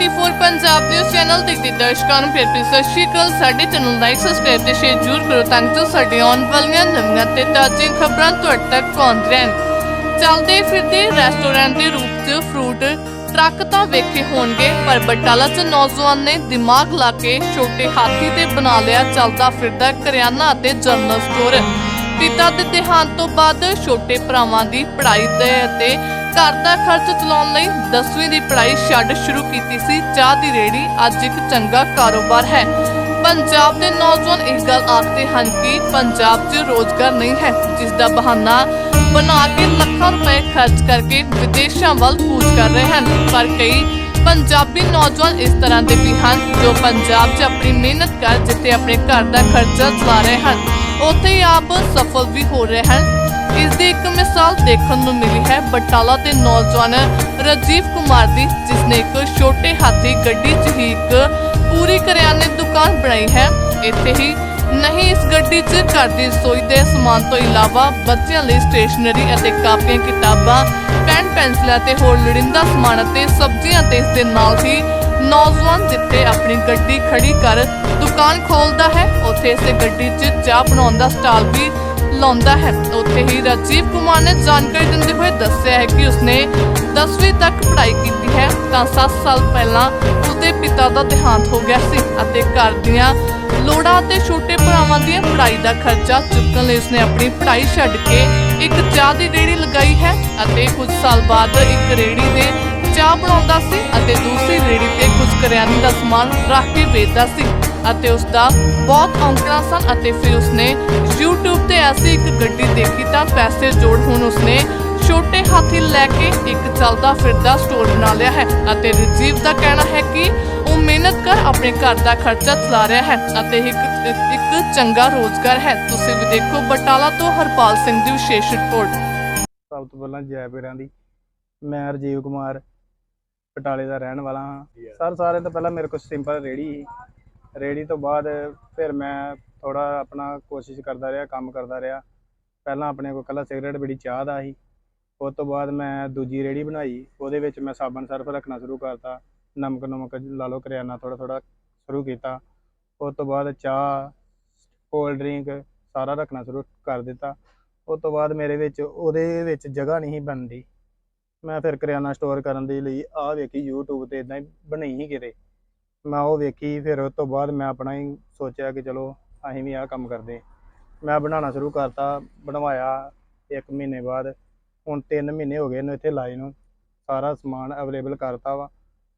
24 Punjab news channel ਦੇ ਦੇ ਦਰਸ਼ਕਾਂ ਨੂੰ ਫਿਰ ਤੋਂ ਸਤਿ ਸ਼੍ਰੀ ਅਕਾਲ। ਸਾਡੇ ਚੈਨਲ ਲਾਈਕ ਸਬਸਕ੍ਰਾਈਬ ਤੇ ਸ਼ੇਅਰ ਜ਼ਰੂਰ ਕਰੋ ਤਾਂ ਕਿ ਸਾਡੀ ਆਉਣ ਵਾਲੀਆਂ ਨਵੀਆਂ ਤੇ ਤਾਜ਼ੀਆਂ ਖਬਰਾਂ ਤੁਹਾਡੇ ਤੱਕ ਪਹੁੰਚ ਰਹਿਣ। ਚੱਲਦੇ ਫਿਰਦੇ ਰੈਸਟੋਰੈਂਟ ਦੇ ਰੂਪ 'ਚ ਫਰੂਟ ਟਰੱਕ ਤਾਂ ਵੇਖੇ ਹੋਣਗੇ, ਪਰ ਬਟਾਲਾ 'ਚ ਨੌਜਵਾਨ ਨੇ ਦਿਮਾਗ ਲਾ ਕੇ ਛੋਟੇ ਹਾਥੀ ਤੇ ਬਣਾ ਲਿਆ ਚੱਲਦਾ ਫਿਰਦਾ ਕਰਿਆਨਾ ਅਤੇ ਜਨਰਲ ਸਟੋਰ ਪਿਤਾ ਦੇ ਦੇਹਾਂਤ ਤੋਂ ਬਾਅਦ ਛੋਟੇ ਭਰਾਵਾਂ ਦੀ ਪੜ੍ਹਾਈ ਦੇ ਅਤੇ ਘਰ ਦਾ ਖਰਚ ਚਲਾਉਣ ਲਈ 10ਵੀਂ ਦੀ ਪੜ੍ਹਾਈ ਛੱਡ ਸ਼ੁਰੂ ਕੀਤੀ ਸੀ। ਚਾਹ ਦੀ ਰੇੜੀ ਅੱਜ ਇੱਕ ਚੰਗਾ ਕਾਰੋਬਾਰ ਹੈ। ਪੰਜਾਬ ਦੇ ਨੌਜਵਾਨ ਇਹ ਗੱਲ ਆਖਦੇ ਹਨ ਕਿ ਪੰਜਾਬ 'ਚ ਰੋਜ਼ਗਾਰ ਨਹੀਂ ਹੈ, ਜਿਸ ਦਾ ਬਹਾਨਾ ਬਣਾ ਕੇ ਲੱਖਾਂ ਰੁਪਏ ਖਰਚ ਕਰਕੇ ਵਿਦੇਸ਼ਾਂ ਵੱਲ ਕੂਚ ਕਰ ਰਹੇ ਹਨ। ਪਰ ਕਈ ਪੰਜਾਬੀ ਨੌਜਵਾਨ ਇਸ ਤਰ੍ਹਾਂ ਦੇ ਵੀ ਹਨ ਜੋ ਪੰਜਾਬ 'ਚ ਆਪਣੀ ਮਿਹਨਤ ਕਰ ਜਿੱਥੇ ਆਪਣੇ ਘਰ ਦਾ ਖਰਚਾ ਚਲਾ ਰਹੇ ਹਨ। ਉੱਥੇ ਆਪ ਸਫਲ ਵੀ ਹੋ ਰਹੇ ਹਨ। ਇਸ ਦੀ ਇੱਕ ਮਿਸਾਲ ਦੇਖਣ ਨੂੰ ਮਿਲੀ ਹੈ ਬਟਾਲਾ ਦੇ ਨੌਜਵਾਨ ਰਜੀਵ ਕੁਮਾਰ ਦੀ ਜਿਸ ਨੇ ਇੱਕ ਛੋਟੇ ਹਾਥੀ ਗੱਡੀ 'ਚ ਹੀ ਇੱਕ ਪੂਰੀ ਕਰਿਆਨੇ ਦੁਕਾਨ ਬਣਾਈ ਹੈ। ਇੱਥੇ ਹੀ ਨਹੀਂ, ਇਸ ਗੱਡੀ 'ਚ ਘਰ ਦੀ ਰਸੋਈ ਦੇ ਸਮਾਨ ਤੋਂ ਇਲਾਵਾ ਬੱਚਿਆਂ ਲਈ ਸਟੇਸ਼ਨਰੀ ਅਤੇ ਕਾਪੀਆਂ, ਕਿਤਾਬਾਂ, ਪੈਨ ਪੈਨਸਲਾਂ ਤੇ ਹੋਰ ਲੋੜੀਂਦਾ ਸਮਾਨ ਅਤੇ ਸਬਜ਼ੀਆਂ ਤੇ ਇਸ ਦੇ ਨਾਲ ਹੀ ਨੌਜਵਾਨ ਜਿੱਥੇ ਆਪਣੀ ਗੱਡੀ ਖੜੀ ਕਰ ਦੁਕਾਨ ਖੋਲਦਾ ਹੈ, ਉੱਥੇ ਇਸੇ ਗੱਡੀ 'ਚ ਚਾਹ ਬਣਾਉਣ ਦਾ ਸਟਾਲ ਵੀ ਲਾਉਂਦਾ ਹੈ। ਉੱਥੇ ਹੀ ਰਾਜੀਵ ਕੁਮਾਰ ਨੇ ਜਾਣਕਾਰੀ ਦਿੰਦੇ ਹੋਏ ਦੱਸਿਆ ਹੈ ਕਿ ਉਸਨੇ 10ਵੀਂ ਤੱਕ ਪੜ੍ਹਾਈ ਕੀਤੀ ਹੈ, ਤਾਂ 7 ਸਾਲ ਪਹਿਲਾਂ ਉਸਦੇ ਪਿਤਾ ਦਾ ਦੇਹਾਂਤ ਹੋ ਗਿਆ ਸੀ ਅਤੇ ਘਰ ਦੀਆਂ ਲੋੜਾਂ ਤੇ ਛੋਟੇ ਭਰਾਵਾਂ ਦੀਆਂ ਪੜ੍ਹਾਈ ਦਾ ਖਰਚਾ ਚੁੱਕਣ ਲਈ ਉਸਨੇ ਆਪਣੀ ਪੜ੍ਹਾਈ ਛੱਡ ਕੇ ਇੱਕ ਚਾਹ ਦੀ ਰੇਹੜੀ ਲਗਾਈ ਹੈ ਅਤੇ ਕੁਝ ਸਾਲ ਬਾਅਦ ਇੱਕ ਰੇਹੜੀ ਦੇ ਚਾਹ ਬਣਾਉਂਦਾ ਸੀ ਅਤੇ ਦੂਸਰੀ ਰੇਹੜੀ ਤੇ ਕੁਝ ਕਰਿਆਨੇ ਦਾ ਸਮਾਨ ਰੱਖ ਕੇ ਵੇਚਦਾ ਸੀ। ਅਤੇ ਉਸ ਦਾ ਬਹੁਤ ਔਂਕੜਾਂ ਸਨ ਅਤੇ ਫਿਰ ਉਸਨੇ YouTube ਤੇ ਐਸੀ ਇੱਕ ਗੱਡੀ ਦੇਖੀ ਤਾਂ ਪੈਸੇ ਜੋੜ ਹੁਣ ਉਸਨੇ ਛੋਟੇ ਹਾਥੀ ਲੈ ਕੇ ਇੱਕ ਚੱਲਦਾ ਫਿਰਦਾ ਸਟੋਰ ਬਣਾ ਲਿਆ ਹੈ ਅਤੇ ਰਜੀਵ ਦਾ ਕਹਿਣਾ ਹੈ ਕਿ ਉਹ ਮਿਹਨਤ ਕਰ ਆਪਣੇ ਘਰ ਦਾ ਖਰਚਾ ਚਲਾ ਰਿਹਾ ਹੈ ਅਤੇ ਇੱਕ ਇੱਕ ਚੰਗਾ ਰੋਜ਼ਗਾਰ ਹੈ। ਤੁਸੀਂ ਵੀ ਦੇਖੋ ਬਟਾਲਾ ਤੋਂ ਹਰਪਾਲ ਸਿੰਘ ਦੀ ਵਿਸ਼ੇਸ਼ ਰਿਪੋਰਟ। ਸਭ ਤੋਂ ਪਹਿਲਾਂ ਜੈ ਪੀਰਾਂ ਦੀ। ਮੈਂ ਰਜੀਵ ਕੁਮਾਰ ਬਟਾਲੇ ਦਾ ਰਹਿਣ ਵਾਲਾ ਹਾਂ। ਸਰ ਸਾਰੇ ਤੋਂ ਪਹਿਲਾਂ ਮੇਰੇ ਕੋਲ ਸਿੰਪਲ ਰੇੜੀ ਸੀ। ਰੇੜੀ ਤੋਂ ਬਾਅਦ ਫਿਰ ਮੈਂ ਥੋੜਾ ਆਪਣਾ ਕੋਸ਼ਿਸ਼ ਕਰਦਾ ਰਿਹਾ, ਕੰਮ ਕਰਦਾ ਰਿਹਾ। ਪਹਿਲਾਂ ਆਪਣੇ ਕੋਲ ਕੱਲਾ ਸਿਗਰਟ, ਬੀੜੀ ਚਾਹ ਦਾ ਸੀ। ਉਸ ਤੋਂ ਬਾਅਦ ਮੈਂ ਦੂਜੀ ਰੇੜੀ ਬਣਾਈ। ਉਹਦੇ ਵਿੱਚ ਮੈਂ ਸਾਬਣ ਸਰਫ ਰੱਖਣਾ ਸ਼ੁਰੂ ਕਰਤਾ। ਨਮਕ ਨਮਕ ਲਾ ਲਓ, ਕਰਿਆਨਾ ਥੋੜਾ ਥੋੜਾ ਸ਼ੁਰੂ ਕੀਤਾ। ਉਸ ਤੋਂ ਬਾਅਦ ਚਾਹ, ਕੋਲਡ ਡਰਿੰਕ ਸਾਰਾ ਰੱਖਣਾ ਸ਼ੁਰੂ ਕਰ ਦਿੱਤਾ। ਉਸ ਤੋਂ ਬਾਅਦ ਮੇਰੇ ਵਿੱਚ, ਉਹਦੇ ਵਿੱਚ ਜਗ੍ਹਾ ਨਹੀਂ ਬਣਦੀ। ਮੈਂ ਫਿਰ ਕਰਿਆਨਾ ਸਟੋਰ ਕਰਨ ਦੇ ਲਈ ਆਹ ਵੇਖੀ YouTube ਤੇ ਇਦਾਂ ਹੀ ਬਣੀ ਹੀ ਕਿਤੇ। ਮੈਂ ਉਹ ਵੇਖੀ ਫਿਰ ਉਸ ਤੋਂ ਬਾਅਦ ਮੈਂ ਆਪਣਾ ਹੀ ਸੋਚਿਆ ਕਿ ਚਲੋ ਅਸੀਂ ਵੀ ਆਹ ਕੰਮ ਕਰਦੇ ਮੈਂ ਬਣਾਉਣਾ ਸ਼ੁਰੂ ਕਰਤਾ ਬਣਵਾਇਆ ਇੱਕ ਮਹੀਨੇ ਬਾਅਦ। ਹੁਣ 3 ਮਹੀਨੇ ਹੋ ਗਏ ਇਹਨੂੰ ਇੱਥੇ ਲਾਏ ਨੂੰ। ਸਾਰਾ ਸਮਾਨ ਅਵੇਲੇਬਲ ਕਰਤਾ ਵਾ।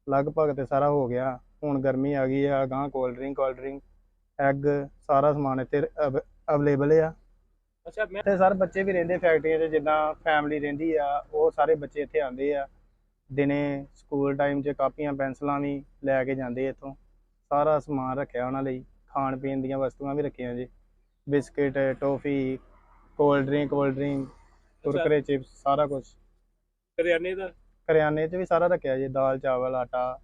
ਲਗਭਗ ਤੇ ਸਾਰਾ ਹੋ ਗਿਆ। ਹੁਣ ਗਰਮੀ ਆ ਗਈ ਆ ਗਾਂ cold drink cold drink egg ਸਾਰਾ ਸਮਾਨ ਇੱਥੇ ਅਵੇਲੇਬਲ ਆ। ਅੱਛਾ ਮੈਂ ਇੱਥੇ ਸਰ ਬੱਚੇ ਵੀ ਰਹਿੰਦੇ ਫੈਕਟਰੀਆਂ 'ਚ ਜਿੱਦਾਂ ਫੈਮਿਲੀ ਰਹਿੰਦੀ ਆ ਉਹ ਸਾਰੇ ਬੱਚੇ ਇੱਥੇ ਆਉਂਦੇ ਆ। ਦਿਨੇ ਸਕੂਲ ਟਾਈਮ 'ਚ ਕਾਪੀਆਂ ਪੈਨਸਲਾਂ ਵੀ ਲੈ ਕੇ ਜਾਂਦੇ ਇੱਥੋਂ। ਸਾਰਾ ਸਮਾਨ ਰੱਖਿਆ ਉਹਨਾਂ ਲਈ ਖਾਣ ਪੀਣ ਦੀਆਂ ਵਸਤੂਆਂ ਵੀ ਰੱਖੀਆਂ ਜੀ। Biscuit toffee cold drink cold drink Kurkure chips ਸਾਰਾ ਕੁਝ ਕਰਿਆਨੇ ਦਾ? ਕਰਿਆਨੇ 'ਚ ਵੀ ਸਾਰਾ ਰੱਖਿਆ ਜੀ ਦਾਲ ਚਾਵਲ ਆਟਾ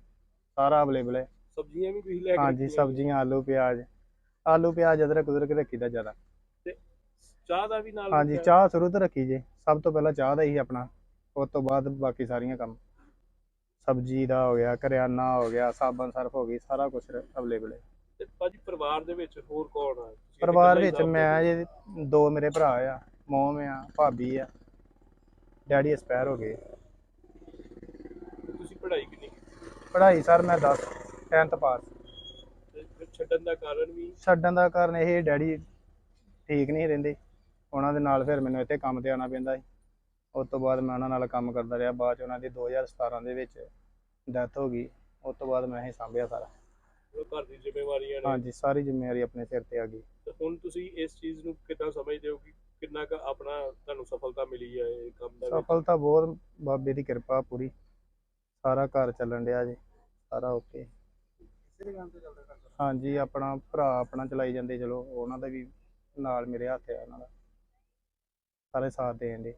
ਸਾਰਾ ਅਵੇਲੇਬਲ ਹੈ। ਸਬਜ਼ੀਆਂ ਵੀ ਤੁਸੀਂ ਲੈ ਕੇ ਹਾਂਜੀ ਸਬਜ਼ੀਆਂ ਆਲੂ ਪਿਆਜ਼। ਆਲੂ ਪਿਆਜ਼ ਅਦਰਕ ਉਦਰਕ ਰੱਖੀਦਾ ਜ਼ਿਆਦਾ। ਚਾਹ ਦਾ ਵੀ ਨਾਲ ਹਾਂਜੀ? ਚਾਹ ਸ਼ੁਰੂ ਤੋਂ ਰੱਖੀ ਜੇ। ਸਭ ਤੋਂ ਪਹਿਲਾਂ ਚਾਹ ਦਾ ਹੀ ਆਪਣਾ ਉਸ ਤੋਂ ਬਾਅਦ ਬਾਕੀ ਸਾਰੀਆਂ ਕੰਮ। ਸਬਜ਼ੀ ਦਾ ਹੋ ਗਿਆ ਕਰਿਆਨਾ ਹੋ ਗਿਆ ਸਾਬਣ ਸਰਫ ਹੋ ਗਈ ਸਾਰਾ ਕੁਝ ਅਵੇਲੇਬਲ ਹੈ। ਤੇ ਭਾਜੀ ਪਰਿਵਾਰ ਦੇ ਵਿੱਚ ਹੋਰ ਕੌਣ ਆ? ਤੁਸੀਂ ਪਰਿਵਾਰ ਇਕੱਲਾ ਹੀ ਵਿੱਚ ਸਾਂਭਦੇ ਮੈਂ? ਜੇ ਦੋ ਮੇਰੇ ਭਰਾ ਆ ਮੋਮ ਆ ਭਾਬੀ ਆ ਡੈਡੀ ਐਕਸਪਾਇਰ ਹੋ ਗਏ। ਤੁਸੀਂ ਪੜ੍ਹਾਈ ਕਿੰਨੀ ਕੀਤੀ? ਪੜ੍ਹਾਈ ਸਰ ਮੈਂ 10 10th ਪਾਸ। ਤੇ ਫਿਰ ਛੱਡਣ ਦਾ ਕਾਰਨ ਵੀ? ਛੱਡਣ ਦਾ ਕਾਰਨ ਇਹ ਡੈਡੀ ਠੀਕ ਨਹੀਂ ਰਹਿੰਦੇ। ਉਹਨਾਂ ਦੇ ਨਾਲ ਫਿਰ ਮੈਨੂੰ ਇੱਥੇ ਕੰਮ ਤੇ ਆਉਣਾ ਪੈਂਦਾ ਸੀ। ਉਸ ਤੋਂ ਬਾਅਦ ਮੈਂ ਉਹਨਾਂ ਨਾਲ ਕੰਮ ਕਰਦਾ ਰਿਹਾ ਬਾਅਦ ਚ ਉਹਨਾਂ ਦੀ 2017 ਦੇ ਵਿੱਚ ਡੈਥ ਹੋ ਗਈ ਉਸ ਤੋਂ ਬਾਅਦ ਮੈਂ ਹੀ ਸੰਭਿਆ ਸਾਰਾ। ਉਹ ਘਰ ਦੀ ਜ਼ਿੰਮੇਵਾਰੀਆਂ ਨੇ। ਹਾਂਜੀ ਸਾਰੀ ਜ਼ਿੰਮੇਵਾਰੀ ਆਪਣੇ ਸਿਰ ਤੇ ਆ ਗਈ। ਤੇ ਹੁਣ ਤੁਸੀਂ ਇਸ ਚੀਜ਼ ਨੂੰ ਕਿੱਦਾਂ ਸਮਝਦੇ ਹੋ ਕਿ ਕਿੰਨਾ ਕੁ ਆਪਣਾ ਤੁਹਾਨੂੰ ਸਫਲਤਾ ਮਿਲੀ ਹੈ ਇਹ ਕੰਮ ਦਾ? ਸਫਲਤਾ ਬਹੁਤ ਬਾਬੇ ਦੀ ਕਿਰਪਾ ਪੂਰੀ। ਸਾਰਾ ਘਰ ਚੱਲਣ ਡਿਆ ਜੀ ਸਾਰਾ ਓਕੇ। ਹਾਂਜੀ ਆਪਣਾ ਭਰਾ ਆਪਣਾ ਚਲਾਈ ਜਾਂਦੇ ਚਲੋ ਉਹਨਾਂ ਦਾ ਵੀ ਨਾਲ ਮੇਰੇ ਹੱਥ ਆ ਉਹਨਾਂ ਦਾ। ਸਾਰੇ ਸਾਥ ਦੇਣ ਦੇ।